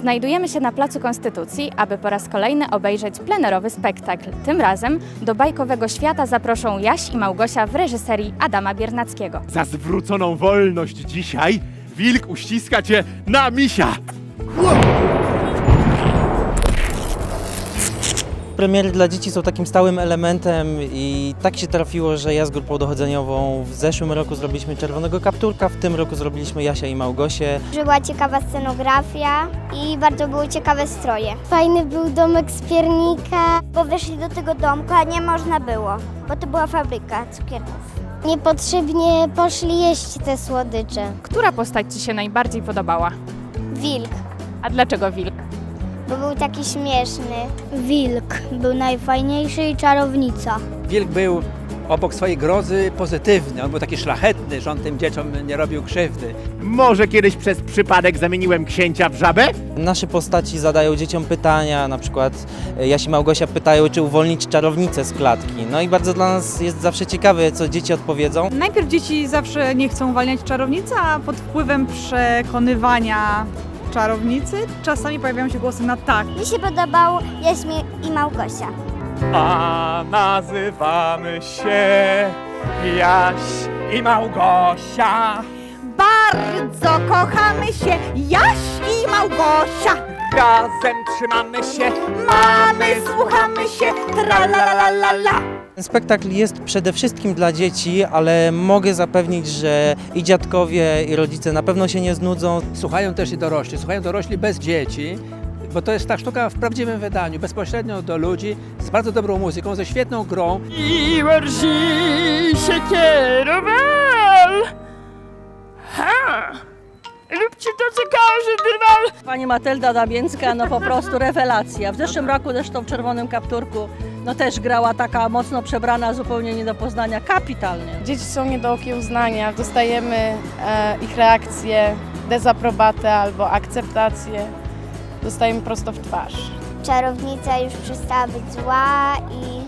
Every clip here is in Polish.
Znajdujemy się na Placu Konstytucji, aby po raz kolejny obejrzeć plenerowy spektakl. Tym razem do bajkowego świata zaproszą Jaś i Małgosia w reżyserii Adama Biernackiego. Za zwróconą wolność dzisiaj wilk uściska cię na misia. Premiery dla dzieci są takim stałym elementem i tak się trafiło, że ja z grupą dochodzeniową w zeszłym roku zrobiliśmy Czerwonego Kapturka, w tym roku zrobiliśmy Jasia i Małgosię. że była ciekawa scenografia i bardzo były ciekawe stroje. Fajny był domek z piernika. Bo weszli do tego domku, a nie można było, bo to była fabryka cukierków. Niepotrzebnie poszli jeść te słodycze. Która postać Ci się najbardziej podobała? Wilk, A dlaczego wilk? Bo był taki śmieszny. Wilk był najfajniejszy i czarownica. Wilk był obok swojej grozy pozytywny. On był taki szlachetny, że on tym dzieciom nie robił krzywdy. Może kiedyś przez przypadek zamieniłem księcia w żabę? Nasze postaci zadają dzieciom pytania, na przykład e, Jaś i Małgosia pytają, czy uwolnić czarownicę z klatki. No i bardzo dla nas jest zawsze ciekawe, co dzieci odpowiedzą. Najpierw dzieci zawsze nie chcą uwalniać czarownicy, a pod wpływem przekonywania czarownicy czasami pojawiają się głosy na tak. Mi się podobał Jaśmie i Małgosia. A nazywamy się Jaś i Małgosia. Bardzo kochamy się, Jaś i Małgosia. Razem trzymamy się, Mamy, słuchamy się, tra la la la la. Ten spektakl jest przede wszystkim dla dzieci, ale mogę zapewnić, że i dziadkowie, i rodzice na pewno się nie znudzą. Słuchają też i dorośli. Słuchają dorośli bez dzieci, bo to jest ta sztuka w prawdziwym wydaniu, bezpośrednio do ludzi, z bardzo dobrą muzyką, ze świetną grą. I wersi się kierował. Ha! Róbcie to, co każe. Pani Matylda Damięcka, no po prostu rewelacja. W zeszłym roku zresztą w Czerwonym Kapturku no też grała taka mocno przebrana, zupełnie nie do poznania, kapitalnie. Dzieci są nie do okiełznania, dostajemy e, ich reakcje, dezaprobatę albo akceptację. Dostajemy prosto w twarz. Czarownica już przestała być zła i...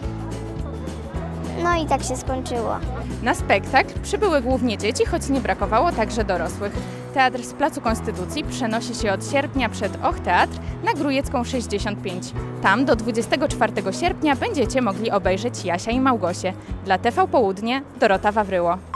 No i tak się skończyło. Na spektakl przybyły głównie dzieci, choć nie brakowało także dorosłych. Teatr z Placu Konstytucji przenosi się od sierpnia przed Och Teatr na Grujecką 65. Tam do 24 sierpnia będziecie mogli obejrzeć Jasia i Małgosię. Dla TV Południe Dorota Wawryło.